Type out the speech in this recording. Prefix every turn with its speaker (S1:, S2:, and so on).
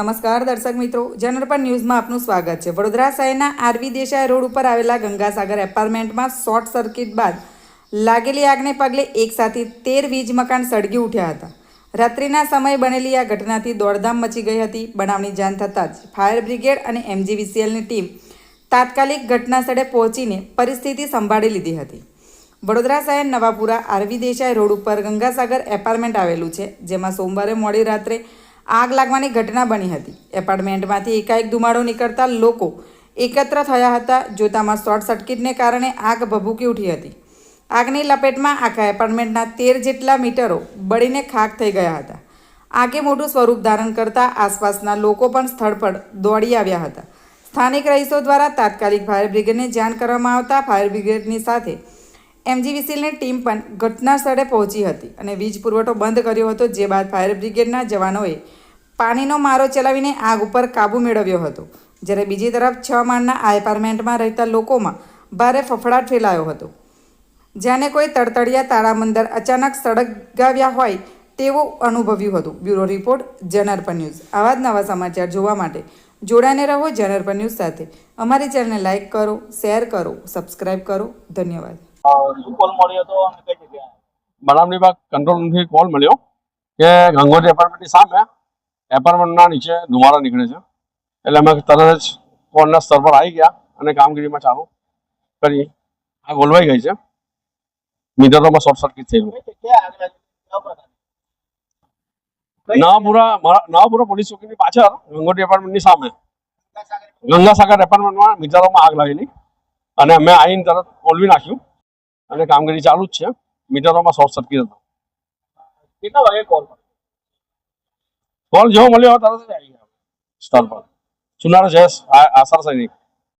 S1: નમસ્કાર દર્શક મિત્રો, જનરપન ન્યૂઝમાં આપનું સ્વાગત છે. વડોદરા શહેરના આરવી દેસાઈ રોડ ઉપર આવેલા ગંગાસાગર એપાર્ટમેન્ટમાં શોર્ટ સર્કિટ બાદ લાગેલી આગને પગલે એક સાથે તેર વીજ મકાન સળગી ઉઠ્યા હતા. રાત્રિના સમયે બનેલી આ ઘટનાથી દોડધામ મચી ગઈ હતી. બનાવની જાણ થતાં જ ફાયર બ્રિગેડ અને એમજીવીસીએલની ટીમ તાત્કાલિક ઘટના સ્થળે પહોંચીને પરિસ્થિતિ સંભાળી લીધી હતી. વડોદરા શહેર નવાપુરા આરવી દેસાઈ રોડ ઉપર ગંગાસાગર એપાર્ટમેન્ટ આવેલું છે, જેમાં સોમવારે મોડી રાત્રે આગ લાગવાની ઘટના બની હતી. એપાર્ટમેન્ટમાંથી એકાએક ધુમાડો નીકળતા લોકો એકત્ર થયા હતા. જોતામાં શોર્ટ સર્કિટને કારણે આગ ભભૂકી ઉઠી હતી. આગની લપેટમાં આખા એપાર્ટમેન્ટના તેર જેટલા મીટરો બળીને ખાક થઈ ગયા હતા. આગે મોટું સ્વરૂપ ધારણ કરતા આસપાસના લોકો પણ સ્થળ પર દોડી આવ્યા હતા. સ્થાનિક રહીશો દ્વારા તાત્કાલિક ફાયર બ્રિગેડને જાણ કરવામાં આવતા ફાયર બ્રિગેડની સાથે એમજીવીસીલની ટીમ પણ ઘટના સ્થળે પહોંચી હતી અને વીજ પુરવઠો બંધ કર્યો હતો, જે બાદ ફાયર બ્રિગેડના જવાનોએ પાણીનો મારો ચલાવીને આગ ઉપર કાબૂ મેળવ્યો હતો. જ્યારે બીજી તરફ છ માળના એપાર્ટમેન્ટમાં રહેતા લોકોમાં ભારે ફફડાટ ફેલાયો હતો. જેને કોઈ તડતડિયા તાળામંદર અચાનક સળગાવ્યા હોય તેવું અનુભવ્યું હતું. બ્યુરો રિપોર્ટ જનરપન ન્યૂઝ. આવા જ નવા સમાચાર જોવા માટે જોડાઈને રહો જનરપન ન્યૂઝ સાથે. અમારી ચેનલને લાઇક કરો, શેર કરો, સબસ્ક્રાઇબ કરો. ધન્યવાદ.
S2: બાગ કંટ્રોલથી કોલ મળ્યો કે ગંગોત્રી એપાર્ટમેન્ટની સામે એપાર્ટમેન્ટના નીચે ધુમાડા નીકળે છે. એટલે અમે તરત જ કોલના સ્તર પર આવી ગયા અને કામગીરીમાં ચાલુ કરી. આ ગોલવાઈ ગઈ છે. મીટરોમાં શોર્ટ સર્કિટ થયેલું નવાપુરા નવાપુરા પોલીસ ચોકીની પાછળ ગંગોટી એપાર્ટમેન્ટની સામે? ગંગાસાગર એપાર્ટમેન્ટમાં મીટરોમાં આગ લાગેલી. અને અમે આવીને તરત કોલવી નાખ્યું. અને કામગીરી ચાલુ જ છે. મીટરોમાં શોર્ટ સર્કિટ હતો.
S3: કેટલા વાગે કોલ
S2: કોલ જેવો મળ્યો તરત જ આવી ગયા સ્તર પર. ચુનાર જયેશ આસાર સૈનિક.